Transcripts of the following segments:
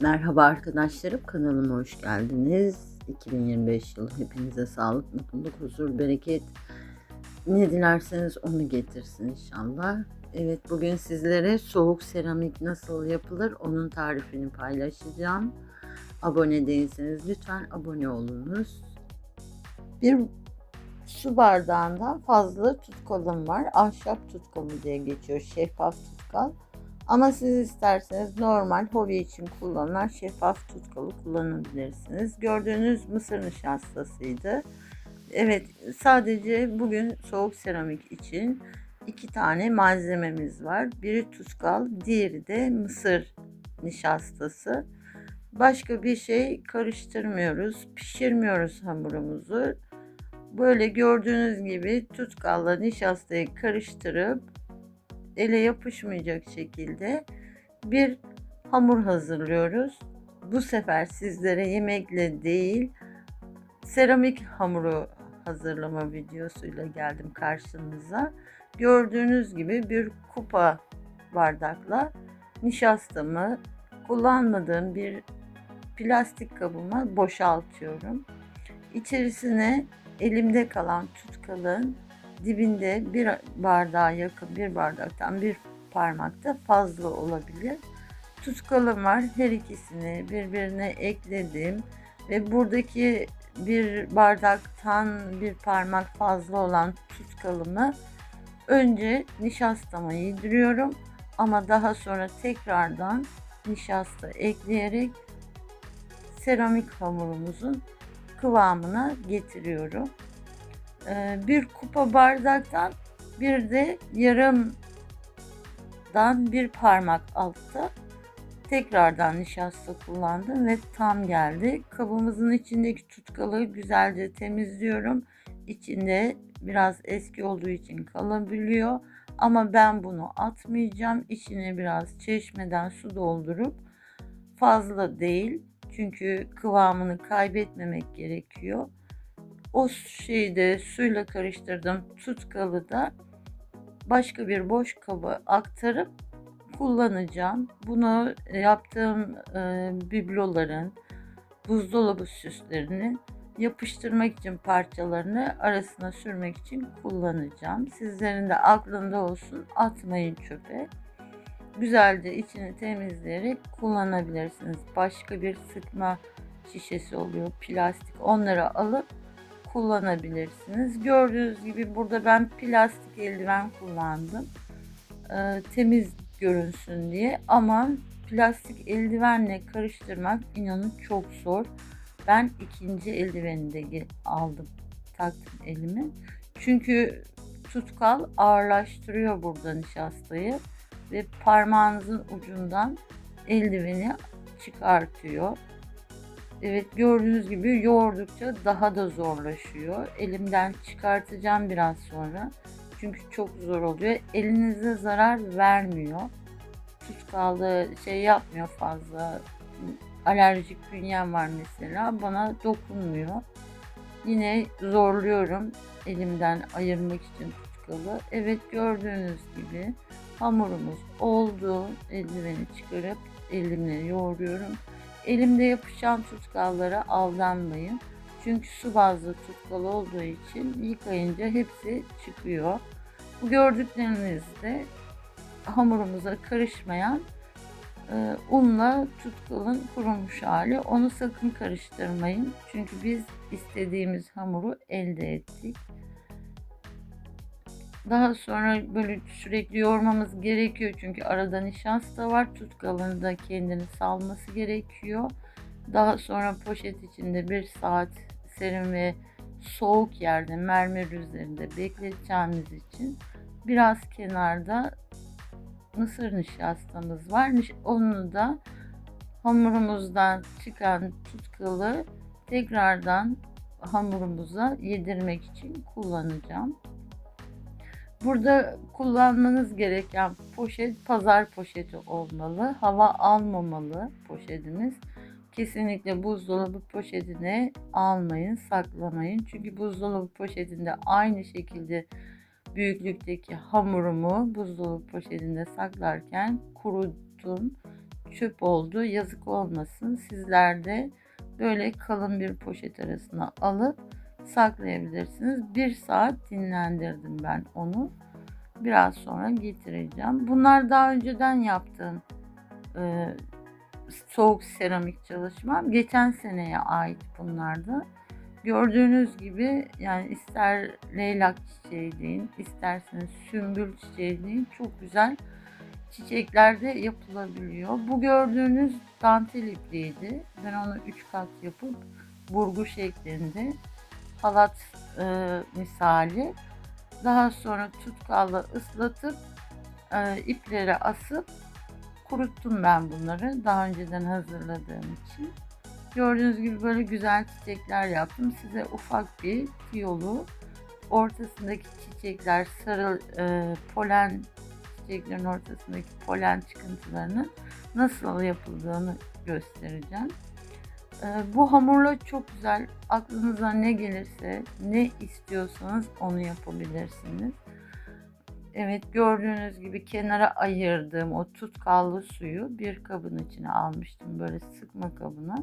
Merhaba arkadaşlarım, kanalıma hoş geldiniz. 2025 yılı hepinize sağlık, mutluluk, huzur, bereket ne dilerseniz onu getirsin inşallah. Evet bugün sizlere soğuk seramik nasıl yapılır onun tarifini paylaşacağım. Abone değilseniz lütfen abone olunuz. Bir su bardağından fazla tutkalım var. Ahşap tutkalı diye geçiyor. Şeffaf tutkal. Ama siz isterseniz normal hobi için kullanılan şeffaf tutkalı kullanabilirsiniz. Gördüğünüz mısır nişastasıydı. Evet sadece bugün soğuk seramik için iki tane malzememiz var. Biri tutkal, diğeri de mısır nişastası. Başka bir şey karıştırmıyoruz, pişirmiyoruz hamurumuzu. Böyle gördüğünüz gibi tutkalla nişastayı karıştırıp ele yapışmayacak şekilde bir hamur hazırlıyoruz. Bu sefer sizlere yemekle değil seramik hamuru hazırlama videosuyla geldim karşınıza. Gördüğünüz gibi bir kupa bardakla nişastamı kullanmadığım bir plastik kabıma boşaltıyorum. İçerisine elimde kalan tutkalın dibinde bir bardağa yakın bir bardaktan bir parmakta fazla olabilir. Tutkalım var. Her ikisini birbirine ekledim ve buradaki bir bardaktan bir parmak fazla olan tutkalımı önce nişastama yediriyorum ama daha sonra tekrardan nişasta ekleyerek seramik hamurumuzun kıvamına getiriyorum. Ee, bir kupa bardaktan bir de yarımdan bir parmak altta tekrardan nişasta kullandım ve tam geldi. Kabımızın içindeki tutkalı güzelce temizliyorum. İçinde biraz eski olduğu için kalabiliyor. Ama ben bunu atmayacağım. İçine biraz çeşmeden su doldurup fazla değil. Çünkü kıvamını kaybetmemek gerekiyor o şeyi de suyla karıştırdım tutkalı da başka bir boş kaba aktarıp kullanacağım. Bunu yaptığım e, bibloların buzdolabı süslerini yapıştırmak için parçalarını arasına sürmek için kullanacağım. Sizlerin de aklında olsun atmayın çöpe. Güzelce içini temizleyerek kullanabilirsiniz. Başka bir sıkma şişesi oluyor plastik onları alıp kullanabilirsiniz. Gördüğünüz gibi burada ben plastik eldiven kullandım. Ee, temiz görünsün diye ama plastik eldivenle karıştırmak inanın çok zor. Ben ikinci eldiveni de aldım taktım elime. Çünkü tutkal ağırlaştırıyor burada nişastayı ve parmağınızın ucundan eldiveni çıkartıyor. Evet gördüğünüz gibi yoğurdukça daha da zorlaşıyor. Elimden çıkartacağım biraz sonra. Çünkü çok zor oluyor. Elinize zarar vermiyor. Tutkallı şey yapmıyor fazla. Alerjik bünyem var mesela. Bana dokunmuyor. Yine zorluyorum elimden ayırmak için tutkalı. Evet gördüğünüz gibi hamurumuz oldu. Eldiveni çıkarıp elimle yoğuruyorum. Elimde yapışan tutkallara aldanmayın. Çünkü su bazlı tutkal olduğu için yıkayınca hepsi çıkıyor. Bu gördüklerinizde hamurumuza karışmayan e, unla tutkalın kurumuş hali. Onu sakın karıştırmayın. Çünkü biz istediğimiz hamuru elde ettik. Daha sonra böyle sürekli yoğurmamız gerekiyor çünkü arada nişasta var. Tutkalın da kendini salması gerekiyor. Daha sonra poşet içinde bir saat serin ve soğuk yerde mermer üzerinde bekleteceğimiz için biraz kenarda mısır nişastamız var. Onu da hamurumuzdan çıkan tutkalı tekrardan hamurumuza yedirmek için kullanacağım. Burada kullanmanız gereken poşet pazar poşeti olmalı. Hava almamalı poşetimiz. Kesinlikle buzdolabı poşetine almayın, saklamayın. Çünkü buzdolabı poşetinde aynı şekilde büyüklükteki hamurumu buzdolabı poşetinde saklarken kuruttum. çöp oldu. Yazık olmasın. Sizler de böyle kalın bir poşet arasına alıp saklayabilirsiniz. Bir saat dinlendirdim ben onu. Biraz sonra getireceğim. Bunlar daha önceden yaptığım e, soğuk seramik çalışmam. Geçen seneye ait bunlardı. Gördüğünüz gibi yani ister leylak çiçeği deyin, isterseniz sümbül çiçeği deyin çok güzel çiçeklerde yapılabiliyor. Bu gördüğünüz dantel ipliğiydi. Ben onu 3 kat yapıp burgu şeklinde halat e, misali daha sonra tutkalla ıslatıp e, iplere asıp kuruttum ben bunları daha önceden hazırladığım için. Gördüğünüz gibi böyle güzel çiçekler yaptım. Size ufak bir tiyolu ortasındaki çiçekler sarı e, polen çiçeklerin ortasındaki polen çıkıntılarını nasıl yapıldığını göstereceğim. E, bu hamurla çok güzel aklınıza ne gelirse ne istiyorsanız onu yapabilirsiniz. Evet gördüğünüz gibi kenara ayırdığım o tutkallı suyu bir kabın içine almıştım böyle sıkma kabına.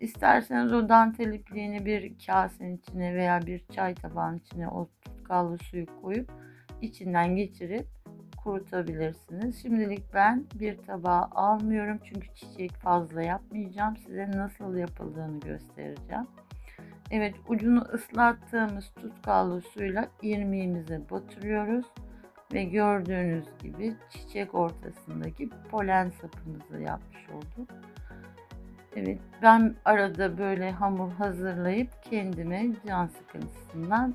İsterseniz o dantel ipliğini bir kasenin içine veya bir çay tabağının içine o tutkallı suyu koyup içinden geçirip kurutabilirsiniz. Şimdilik ben bir tabağa almıyorum çünkü çiçek fazla yapmayacağım. Size nasıl yapıldığını göstereceğim. Evet ucunu ıslattığımız tutkallı suyla irmiğimize batırıyoruz. Ve gördüğünüz gibi çiçek ortasındaki polen sapımızı yapmış olduk. Evet ben arada böyle hamur hazırlayıp kendime can sıkıntısından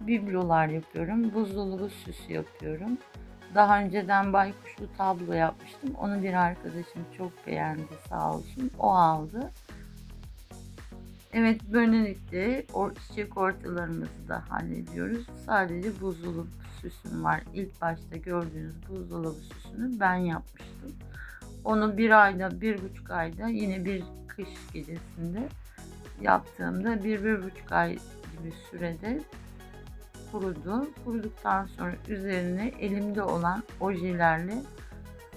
biblolar yapıyorum. Buzdolabı süsü yapıyorum. Daha önceden baykuşlu tablo yapmıştım. Onu bir arkadaşım çok beğendi sağ olsun. O aldı. Evet böylelikle o çiçek ortalarımızı da hallediyoruz. Sadece buzdolabı süsüm var. İlk başta gördüğünüz buzdolabı süsünü ben yapmıştım. Onu bir ayda, bir buçuk ayda yine bir kış gecesinde yaptığımda bir, bir buçuk ay gibi sürede kurudu. Kuruduktan sonra üzerine elimde olan ojelerle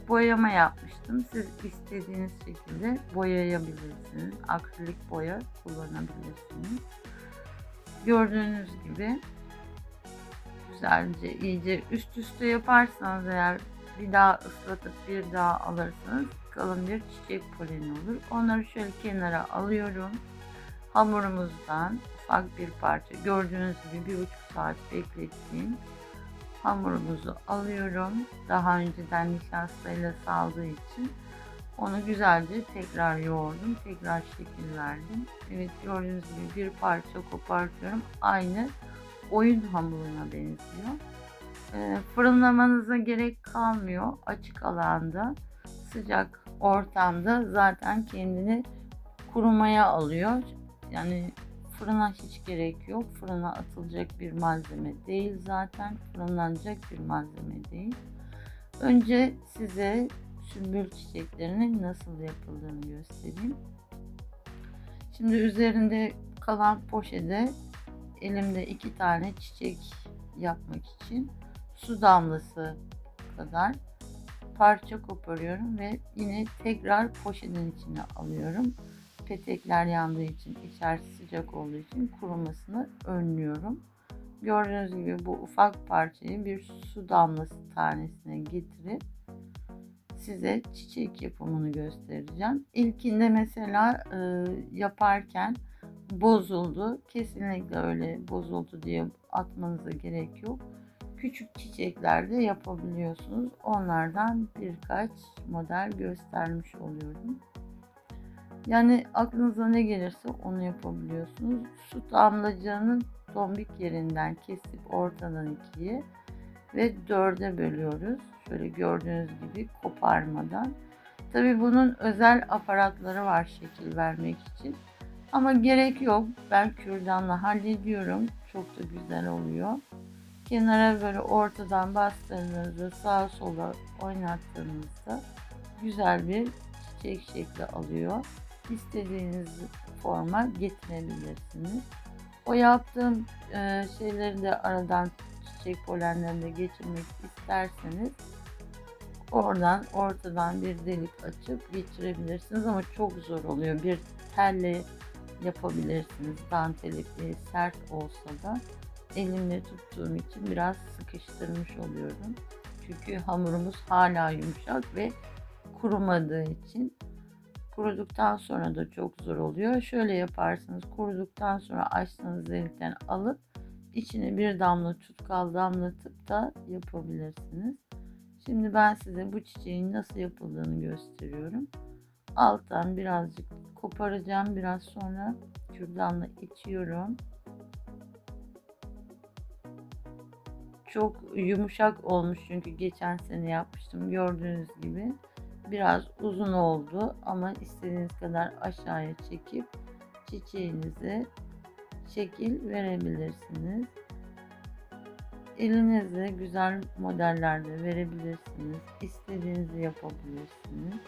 boyama yapmıştım. Siz istediğiniz şekilde boyayabilirsiniz. Akrilik boya kullanabilirsiniz. Gördüğünüz gibi güzelce iyice üst üste yaparsanız eğer bir daha ıslatıp bir daha alırsanız kalın bir çiçek poleni olur. Onları şöyle kenara alıyorum. Hamurumuzdan ufak bir parça gördüğünüz gibi bir buçuk saat beklettiğim hamurumuzu alıyorum. Daha önceden nişastayla saldığı için onu güzelce tekrar yoğurdum. Tekrar şekil verdim. Evet gördüğünüz gibi bir parça kopartıyorum. Aynı oyun hamuruna benziyor. E, fırınlamanıza gerek kalmıyor. Açık alanda sıcak ortamda zaten kendini kurumaya alıyor. Yani Fırına hiç gerek yok. Fırına atılacak bir malzeme değil zaten. Fırınlanacak bir malzeme değil. Önce size sümbül çiçeklerinin nasıl yapıldığını göstereyim. Şimdi üzerinde kalan poşete elimde iki tane çiçek yapmak için su damlası kadar parça koparıyorum ve yine tekrar poşetin içine alıyorum petekler yandığı için, içerisi sıcak olduğu için kurumasını önlüyorum. Gördüğünüz gibi bu ufak parçayı bir su damlası tanesine getirip size çiçek yapımını göstereceğim. İlkinde mesela e, yaparken bozuldu. Kesinlikle öyle bozuldu diye atmanıza gerek yok. Küçük çiçeklerde yapabiliyorsunuz. Onlardan birkaç model göstermiş oluyorum. Yani aklınıza ne gelirse onu yapabiliyorsunuz. Su damlacığının tombik yerinden kesip ortadan ikiye ve dörde bölüyoruz. Şöyle gördüğünüz gibi koparmadan. Tabi bunun özel aparatları var şekil vermek için. Ama gerek yok. Ben kürdanla hallediyorum. Çok da güzel oluyor. Kenara böyle ortadan bastırdığınızda sağa sola oynattığınızda güzel bir çiçek şekli alıyor istediğiniz forma getirebilirsiniz. O yaptığım e, şeyleri de aradan çiçek polenlerini de geçirmek isterseniz Oradan ortadan bir delik açıp geçirebilirsiniz ama çok zor oluyor. Bir telle yapabilirsiniz. Dantelikli sert olsa da elimle tuttuğum için biraz sıkıştırmış oluyorum. Çünkü hamurumuz hala yumuşak ve kurumadığı için kuruduktan sonra da çok zor oluyor. Şöyle yaparsınız. Kuruduktan sonra açtığınız delikten alıp içine bir damla tutkal damlatıp da yapabilirsiniz. Şimdi ben size bu çiçeğin nasıl yapıldığını gösteriyorum. Alttan birazcık koparacağım. Biraz sonra kürdanla içiyorum. Çok yumuşak olmuş çünkü geçen sene yapmıştım. Gördüğünüz gibi biraz uzun oldu ama istediğiniz kadar aşağıya çekip çiçeğinize şekil verebilirsiniz. Elinizle güzel modellerde verebilirsiniz. İstediğinizi yapabilirsiniz.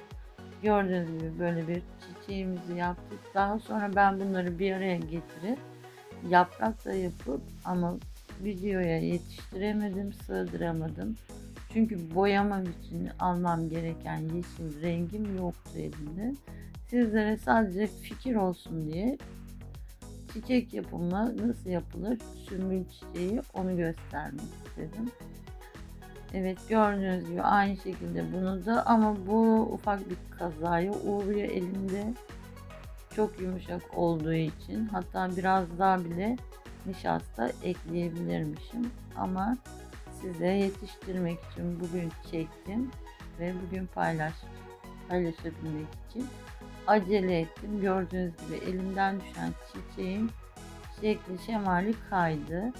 Gördüğünüz gibi böyle bir çiçeğimizi yaptık. Daha sonra ben bunları bir araya getirip yaprak da yapıp ama videoya yetiştiremedim, sığdıramadım. Çünkü boyamam için almam gereken yeşil rengim yoktu elimde. Sizlere sadece fikir olsun diye çiçek yapımı nasıl yapılır sümbül çiçeği onu göstermek istedim. Evet gördüğünüz gibi aynı şekilde bunu da ama bu ufak bir kazaya uğruyor elimde. Çok yumuşak olduğu için hatta biraz daha bile nişasta ekleyebilirmişim ama size yetiştirmek için bugün çektim ve bugün paylaş paylaşabilmek için acele ettim. Gördüğünüz gibi elimden düşen çiçeğin şekli şemali kaydı.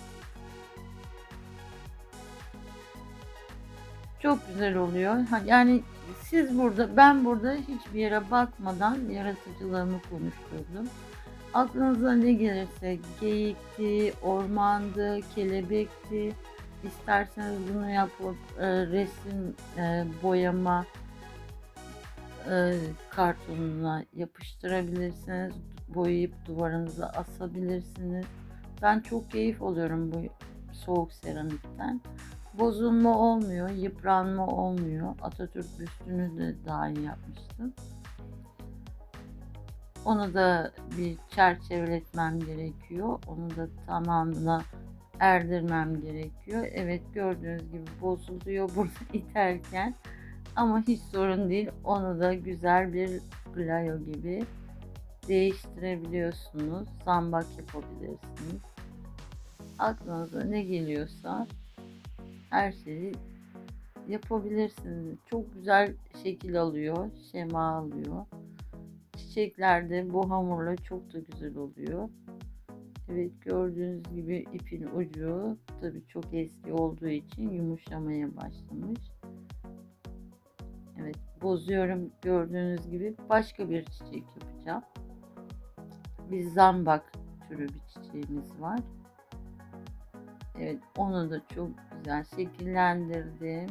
Çok güzel oluyor. Yani siz burada, ben burada hiçbir yere bakmadan yaratıcılığımı konuşturdum. Aklınıza ne gelirse geyikti, ormandı, kelebekti. İsterseniz bunu yapıp e, resim e, boyama e, kartonuna yapıştırabilirsiniz. Boyayıp duvarınıza asabilirsiniz. Ben çok keyif alıyorum bu soğuk seramikten. Bozulma olmuyor, yıpranma olmuyor. Atatürk büstünü de dahil yapmıştım. Onu da bir çerçeveletmem gerekiyor. Onu da tamamına erdirmem gerekiyor. Evet gördüğünüz gibi bozuluyor burada iterken. Ama hiç sorun değil. Onu da güzel bir glayo gibi değiştirebiliyorsunuz. Zambak yapabilirsiniz. Aklınıza ne geliyorsa her şeyi yapabilirsiniz. Çok güzel şekil alıyor, şema alıyor. Çiçeklerde bu hamurla çok da güzel oluyor. Evet gördüğünüz gibi ipin ucu tabii çok eski olduğu için yumuşamaya başlamış. Evet bozuyorum gördüğünüz gibi başka bir çiçek yapacağım. Bir zambak türü bir çiçeğimiz var. Evet onu da çok güzel şekillendirdim.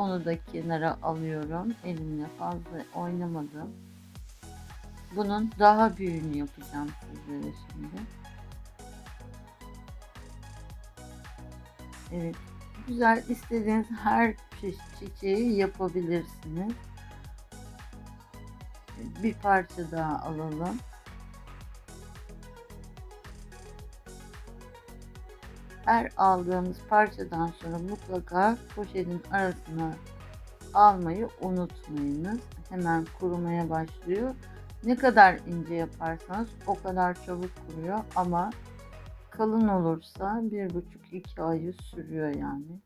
Onu da kenara alıyorum. Elimle fazla oynamadım. Bunun daha büyüğünü yapacağım sizlere şimdi. Evet. Güzel istediğiniz her çiçeği yapabilirsiniz. Bir parça daha alalım. Her aldığımız parçadan sonra mutlaka poşetin arasına almayı unutmayınız. Hemen kurumaya başlıyor. Ne kadar ince yaparsanız o kadar çabuk kuruyor ama kalın olursa bir buçuk iki ayı sürüyor yani.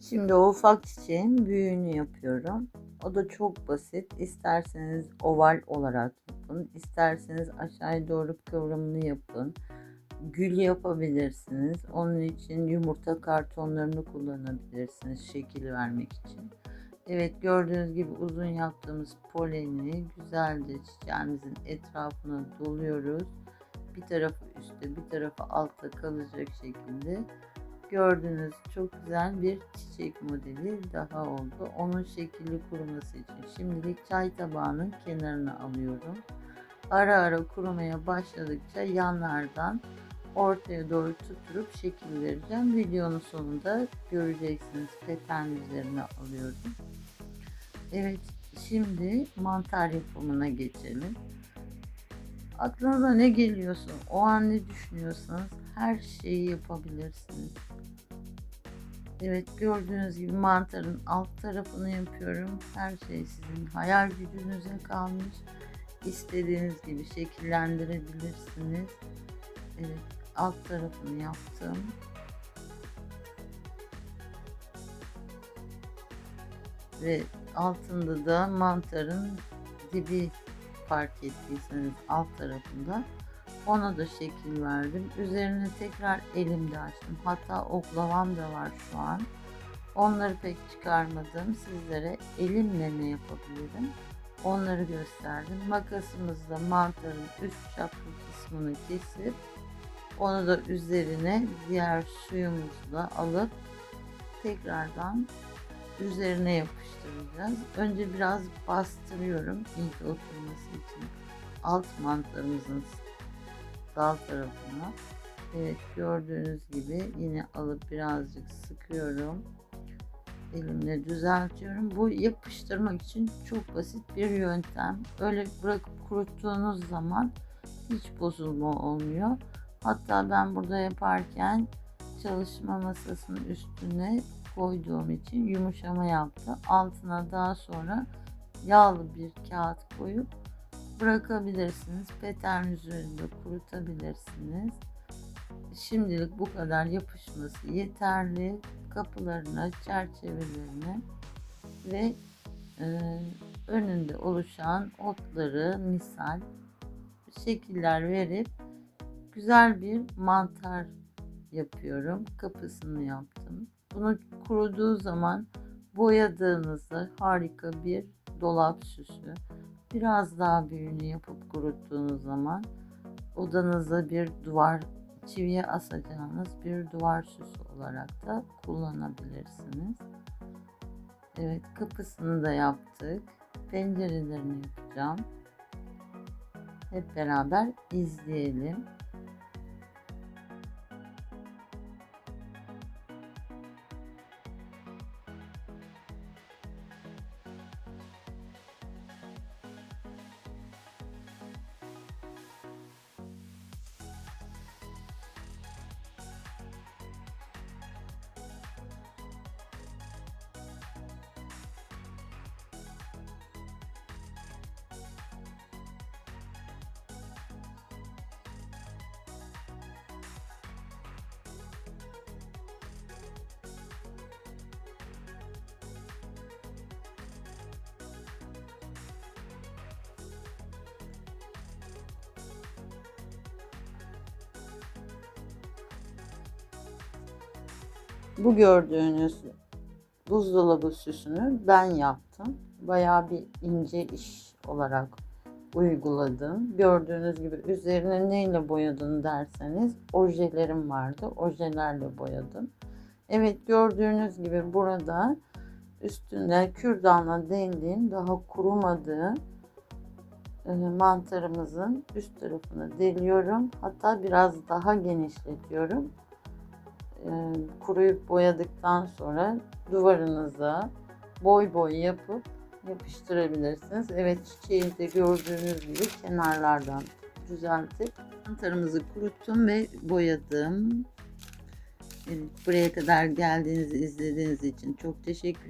Şimdi o ufak çiçeğin büyüğünü yapıyorum. O da çok basit. İsterseniz oval olarak yapın. isterseniz aşağıya doğru kıvrımını yapın gül yapabilirsiniz. Onun için yumurta kartonlarını kullanabilirsiniz şekil vermek için. Evet gördüğünüz gibi uzun yaptığımız poleni güzelce çiçeğimizin etrafına doluyoruz. Bir tarafı üstte bir tarafı altta kalacak şekilde gördüğünüz çok güzel bir çiçek modeli daha oldu. Onun şekilli kuruması için şimdilik çay tabağının kenarına alıyorum. Ara ara kurumaya başladıkça yanlardan ortaya doğru tutturup şekil vereceğim. Videonun sonunda göreceksiniz. Peten üzerine alıyorum. Evet şimdi mantar yapımına geçelim. Aklınıza ne geliyorsa, o an ne düşünüyorsanız her şeyi yapabilirsiniz. Evet gördüğünüz gibi mantarın alt tarafını yapıyorum. Her şey sizin hayal gücünüze kalmış. İstediğiniz gibi şekillendirebilirsiniz. Evet alt tarafını yaptım. Ve altında da mantarın dibi fark ettiyseniz alt tarafında ona da şekil verdim. Üzerine tekrar elimde açtım. Hatta oklavam da var şu an. Onları pek çıkarmadım. Sizlere elimle ne yapabilirim? Onları gösterdim. Makasımızla mantarın üst çaplı kısmını kesip onu da üzerine diğer suyumuzla alıp tekrardan üzerine yapıştıracağız. Önce biraz bastırıyorum ilk oturması için alt mantarımızın dal tarafına. Evet gördüğünüz gibi yine alıp birazcık sıkıyorum. Elimle düzeltiyorum. Bu yapıştırmak için çok basit bir yöntem. Öyle bırakıp kuruttuğunuz zaman hiç bozulma olmuyor. Hatta ben burada yaparken çalışma masasının üstüne koyduğum için yumuşama yaptı. Altına daha sonra yağlı bir kağıt koyup bırakabilirsiniz. Peteğin üzerinde kurutabilirsiniz. Şimdilik bu kadar yapışması yeterli. Kapılarına, çerçevelerine ve e, önünde oluşan otları misal şekiller verip güzel bir mantar yapıyorum. Kapısını yaptım. Bunu kuruduğu zaman boyadığınızda harika bir dolap süsü. Biraz daha büyüğünü yapıp kuruttuğunuz zaman odanızda bir duvar çiviye asacağınız bir duvar süsü olarak da kullanabilirsiniz. Evet kapısını da yaptık. Pencerelerini yapacağım. Hep beraber izleyelim. Bu gördüğünüz buzdolabı süsünü ben yaptım. Bayağı bir ince iş olarak uyguladım. Gördüğünüz gibi üzerine neyle boyadın derseniz ojelerim vardı. Ojelerle boyadım. Evet gördüğünüz gibi burada üstünde kürdanla deldiğim daha kurumadığı e, mantarımızın üst tarafını deliyorum. Hatta biraz daha genişletiyorum kuruyup boyadıktan sonra duvarınıza boy boy yapıp yapıştırabilirsiniz. Evet çiçeği de gördüğünüz gibi kenarlardan düzeltip mantarımızı kuruttum ve boyadım. Evet, buraya kadar geldiğinizi izlediğiniz için çok teşekkür